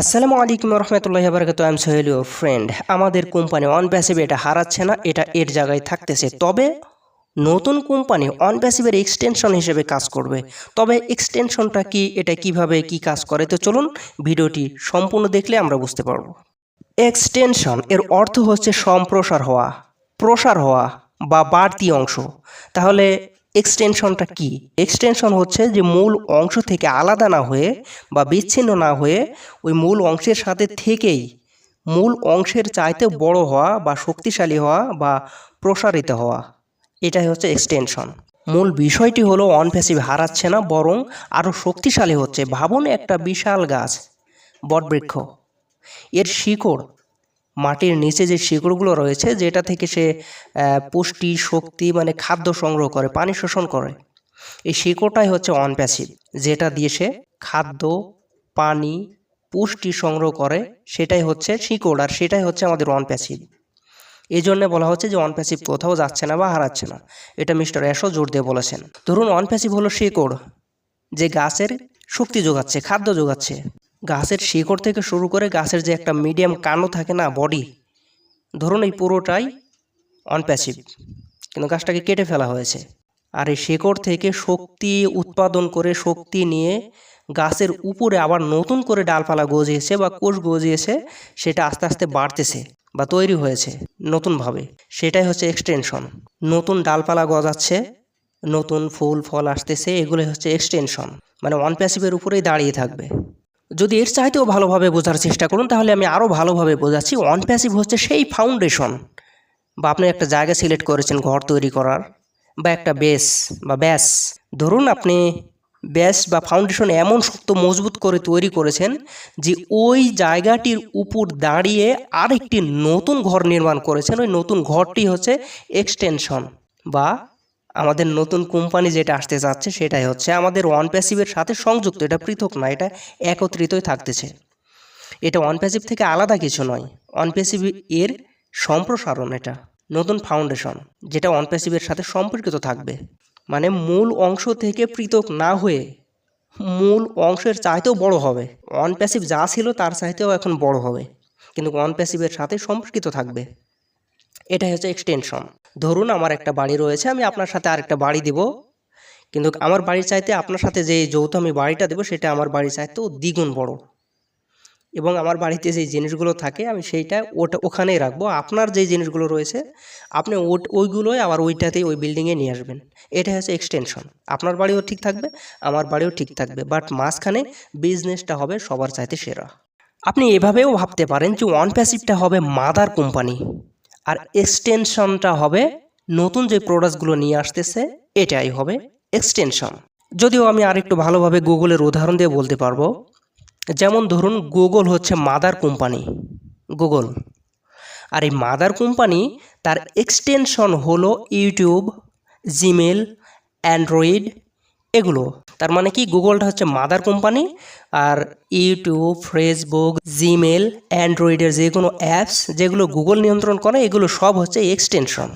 আসসালামু আলাইকুম রহমতুল্লাহ বারকাত আই সোহেল ইউর ফ্রেন্ড আমাদের কোম্পানি অন প্যাসিভ এটা হারাচ্ছে না, এটা এর জায়গায় থাকতেছে। তবে নতুন কোম্পানি অন প্যাসিভের এক্সটেনশন হিসেবে কাজ করবে। তবে এক্সটেনশনটা কি, এটা কীভাবে কি কাজ করে, তো চলুন ভিডিওটি সম্পূর্ণ দেখলে আমরা বুঝতে পারব। এক্সটেনশন এর অর্থ হচ্ছে সম্প্রসার হওয়া, প্রসার হওয়া বা বাড়তি অংশ। তাহলে এক্সটেনশনটা কি? এক্সটেনশন হচ্ছে যে মূল অংশ থেকে আলাদা না হয়ে বা বিচ্ছিন্ন না হয়ে ওই মূল অংশের সাথে থেকেই মূল অংশের চাইতে বড় হওয়া বা শক্তিশালী হওয়া বা প্রসারিত হওয়া। এটাই হচ্ছে এক্সটেনশন মূল বিষয়টি হলো অন প্যাসিভ হারাচ্ছে না, বরং আরও শক্তিশালী হচ্ছে। ভাবুন একটা বিশাল গাছ, বটবৃক্ষ। এর শিকড় মাটির নিচে যে শিকড়গুলো রয়েছে, যেটা থেকে সে পুষ্টি, শক্তি মানে খাদ্য সংগ্রহ করে, পানি শোষণ করে, এই শিকড়টাই হচ্ছে অনপ্যাসিভ, যেটা দিয়ে সে খাদ্য, পানি, পুষ্টি সংগ্রহ করে, সেটাই হচ্ছে শিকড়, আর সেটাই হচ্ছে আমাদের অনপ্যাসিভ। এই জন্য বলা হচ্ছে যে অনপ্যাসিভ কোথাও যাচ্ছে না বা হারাচ্ছে না। এটা মিস্টার অ্যাশও জোর দিয়ে বলেছেন। ধরুন, অনপ্যাসিভ হলো শিকড়, যে গাছের শক্তি যোগাচ্ছে, খাদ্য যোগাচ্ছে। গাছের শিকড় থেকে শুরু করে গাছের যে একটা মিডিয়াম কানো থাকে না বডি ধরুন এই পুরোটাই অনপ্যাসিভ কিন্তু গাছটাকে কেটে ফেলা হয়েছে। আর এই শিকড় থেকে শক্তি উৎপাদন করে শক্তি নিয়ে গাছের উপরে আবার নতুন করে ডালপালা গজিয়েছে বা কোষ গজিয়েছে, সেটা আস্তে আস্তে বাড়তেছে বা তৈরি হয়েছে নতুনভাবে। সেটাই হচ্ছে এক্সটেনশন নতুন ডালপালা গজাচ্ছে, নতুন ফুল, ফল আসতেছে, এগুলোই হচ্ছে এক্সটেনশন মানে ওয়ান প্যাসিভের উপরেই দাঁড়িয়ে থাকবে। যদি এর চাইতেও ভালোভাবে বোঝার চেষ্টা করুন, তাহলে আমি আরও ভালোভাবে বোঝাচ্ছি। ওয়ান প্যাসিভ হচ্ছে সেই ফাউন্ডেশন বা আপনি একটা জায়গা সিলেক্ট করেছেন, ঘর তৈরি করার বা একটা বেস বা ব্যাস ধরুন আপনি ব্যাস বা ফাউন্ডেশন এমন শক্ত মজবুত করে তৈরি করেছেন যে ওই জায়গাটির উপর দাঁড়িয়ে আরেকটি নতুন ঘর নির্মাণ করেছেন। ওই নতুন ঘরটি হচ্ছে এক্সটেনশন বা আমাদের নতুন কোম্পানি যেটা আসতে যাচ্ছে সেটাই হচ্ছে আমাদের ওয়ান প্যাসিভের সাথে সংযুক্ত, এটা পৃথক না, এটা একত্রিতই থাকতেছে। এটা ওয়ান প্যাসিভ থেকে আলাদা কিছু নয় ওয়ান প্যাসিভ এর সম্প্রসারণ এটা, নতুন ফাউন্ডেশন যেটা ওয়ান প্যাসিভের সাথে সম্পর্কিত থাকবে। মানে মূল অংশ থেকে পৃথক না হয়ে মূল অংশের চাইতেও বড় হবে। ওয়ান প্যাসিভ যা ছিল তার চাইতেও এখন বড় হবে, কিন্তু ওয়ান প্যাসিভের সাথে সম্পর্কিত থাকবে। এটাই হচ্ছে এক্সটেনশন ধরুন আমার একটা বাড়ি রয়েছে, আমি আপনার সাথে আরেকটা বাড়ি দিব। কিন্তু আমার বাড়ির চাইতে আপনার সাথে যে যৌথ আমি বাড়িটা দেবো, সেটা আমার বাড়ির চাইতেও দ্বিগুণ বড়। এবং আমার বাড়িতে যে জিনিসগুলো থাকে, আমি সেইটা ওটা, ওখানেই রাখব। আপনার যে জিনিসগুলো রয়েছে, আপনি ওট- ওইগুলোই আবার ওইটাতেই ওই বিল্ডিংয়ে নিয়ে আসবেন। এটা হচ্ছে এক্সটেনশন আপনার বাড়িও ঠিক থাকবে, আমার বাড়িও ঠিক থাকবে। বাট মাঝখানে বিজনেসটা হবে সবার চাইতে সেরা। আপনি এভাবেও ভাবতে পারেন যে ওয়ান প্যাসিভটা হবে মাদার কোম্পানি আর এক্সটেনশনটা হবে নতুন যে প্রোডাক্টসগুলো নিয়ে আসতেছে, এটাই হবে এক্সটেনশন যদিও আমি আরেকটু ভালোভাবে গুগলের উদাহরণ দিয়ে বলতে পারব। যেমন ধরুন গুগল হচ্ছে মাদার কোম্পানি গুগল আর এই মাদার কোম্পানি তার এক্সটেনশন হলো ইউটিউব জিমেল অ্যান্ড্রয়েড এগুলো। তার মানে কি? গুগলটা হচ্ছে মাদার কোম্পানি আর ইউটিউব ফেসবুক জিমেল অ্যান্ড্রয়েডের যে কোনো অ্যাপস যেগুলো গুগল নিয়ন্ত্রণ করে, এগুলো সব হচ্ছে এক্সটেনশন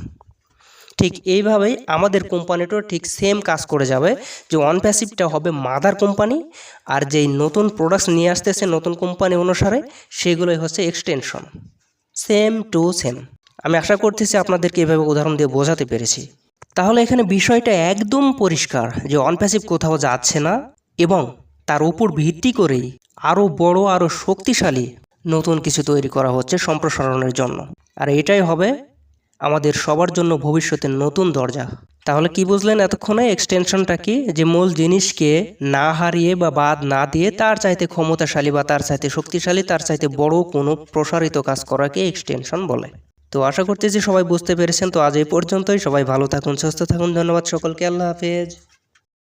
ঠিক এইভাবেই আমাদের কোম্পানিটাও ঠিক সেম কাজ করে যাবে, যে ওয়ান প্যাসিভটা হবে মাদার কোম্পানি আর যেই নতুন প্রোডাক্টস নিয়ে আসতেছে নতুন কোম্পানি অনুসারে, সেগুলোই হচ্ছে এক্সটেনশন সেম টু সেম আমি আশা করতেছি আপনাদেরকে এভাবে উদাহরণ দিয়ে বোঝাতে পেরেছি। তাহলে এখানে বিষয়টা একদম পরিষ্কার যে ওয়ান প্যাসিভ কোথাও যাচ্ছে না এবং তার উপর ভিত্তি করেই আরও বড় আরও শক্তিশালী নতুন কিছু তৈরি করা হচ্ছে সম্প্রসারণের জন্য। আর এটাই হবে আমাদের সবার জন্য ভবিষ্যতের নতুন দরজা। তাহলে কি বুঝলেন এতক্ষণে এক্সটেনশনটা কি? যে মূল জিনিসকে না হারিয়ে বা বাদ না দিয়ে তার চাইতে ক্ষমতাশালী বা তার চাইতে শক্তিশালী, তার চাইতে বড় কোনো প্রসারিত কাজ করাকে এক্সটেনশন বলে। তো আশা করতেছি সবাই বুঝতে পেরেছেন। তো আজ এই পর্যন্তই। সবাই ভালো থাকুন, সুস্থ থাকুন। ধন্যবাদ সকলকে। আল্লাহ হাফেজ।